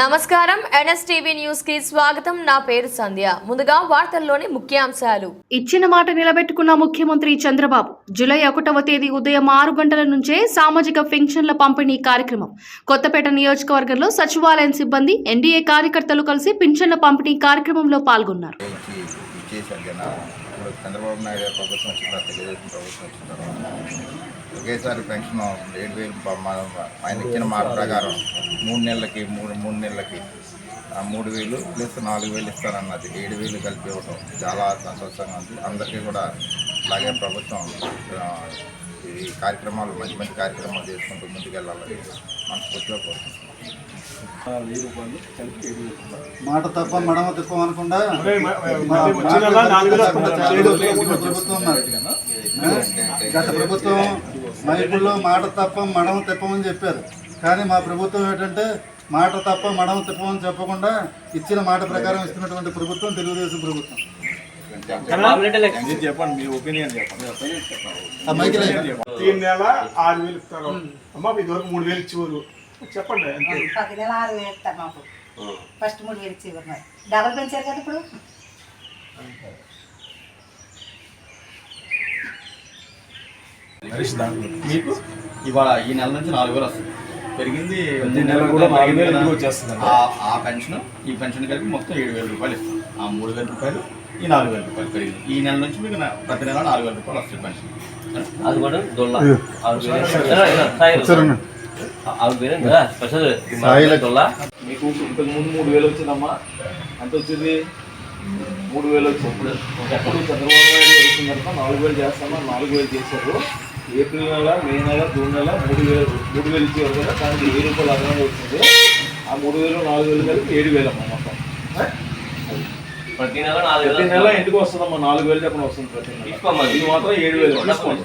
నమస్కారం. ఎన్ఎస్టీవీ న్యూస్కి స్వాగతం. నా పేరు సంధ్య. ముందుగా వార్తల్లోని ముఖ్యాంశాలు. ఇచ్చిన మాట నిలబెట్టుకున్న ముఖ్యమంత్రి చంద్రబాబు జూలై ఒకటవ తేదీ ఉదయం ఆరు గంటల నుంచే సామాజిక పెన్షన్ల పంపిణీ కార్యక్రమం. కొత్తపేట నియోజకవర్గంలో సచివాలయం సిబ్బంది ఎన్డీఏ కార్యకర్తలు కలిసి పింఛన్ల పంపిణీ కార్యక్రమంలో పాల్గొన్నారు. ఇచ్చి ఇచ్చేసారు జనాలు ఇప్పుడు చంద్రబాబు నాయుడు గారి ప్రభుత్వం వచ్చిన తర్వాత తెలుగుదేశం ప్రభుత్వం వచ్చిన తర్వాత ఒకేసారి పెన్షన్ ఏడు వేలు ఆయన ఇచ్చిన మాట ప్రకారం మూడు నెలలకి మూడు మూడు నెలలకి. ఆ మూడు వేలు ప్లస్ నాలుగు వేలు ఇస్తారన్నది ఏడు వేలు కలిపి ఇవ్వడం చాలా సంతోషంగా ఉంది. అందరికీ కూడా అలాగే ప్రభుత్వం ఈ కార్యక్రమాలు మంచి మంచి కార్యక్రమాలు చేసుకుంటూ ముందుకెళ్ళాలని మనస్ఫూర్తిగా కోరుకుంటున్నాం. మాట తప్ప మడమ తిప్పం అనకుండా గత ప్రభుత్వం మైపుల్లో మాట తప్ప మడమ తిప్పమని చెప్పారు. కానీ మా ప్రభుత్వం ఏంటంటే మాట తప్ప మడమ తిప్పమని చెప్పకుండా ఇచ్చిన మాట ప్రకారం ఇస్తున్నటువంటి ప్రభుత్వం తెలుగుదేశం ప్రభుత్వం. చెప్పండి. మీ ఒపీనియన్ చెప్పండి. నెల ఆరు వేలు ఇస్తారు. అమ్మ ఇదివరకు మూడు వేలు ఇచ్చేవారు. చెప్పండి అంతే. ప్రతి నెల ఆరు వేలు ఇస్తారు మాకు. ఫస్ట్ మూడు వేలు ఇచ్చేవారు మరి. డబల్ పెంచారు కదా ఇప్పుడు. మీకు ఇవాళ ఈ నెల నుంచి నాలుగు వేలు వస్తుంది. పెరిగింది. ఆ పెన్షన్ ఈ పెన్షన్ కలిపి మొత్తం ఏడు వేల రూపాయలు ఆ మూడు వేల రూపాయలు ఈ నాలుగు వేల రూపాయలు పెరిగింది. ఈ నెల నుంచి మీకు ప్రతి నెల నాలుగు వేల రూపాయలు వస్తుంది పెన్షన్. అది కూడా దొల్ల మీకు ఇంతకు ముందు మూడు వేలు వచ్చిందమ్మా. ఎంత వచ్చింది? మూడు వేలు వచ్చింది. ఎప్పుడు చంద్రబాబు నాయుడు వచ్చిన నాలుగు వేలు చేస్తామా నాలుగు వేలు చేశారు. ఏప్రిల్ నెల మే నెల జూన్ నెల మూడు వేలు మూడు వేలు ఇచ్చేవారు కదా దానికి వెయ్యి రూపాయలు అదనంగా వచ్చింది. ఆ మూడు వేలు నాలుగు వేలు కలిపి ఏడు వేలు అమ్మా మొత్తం? ప్రతి నెల నాలుగు ప్రతి నెల ఎందుకు వస్తుందమ్మా? నాలుగు వేలు చెప్పిన వస్తుంది ప్రతి నెల. ఇది మాత్రం ఏడు వేలు. తీసుకోండి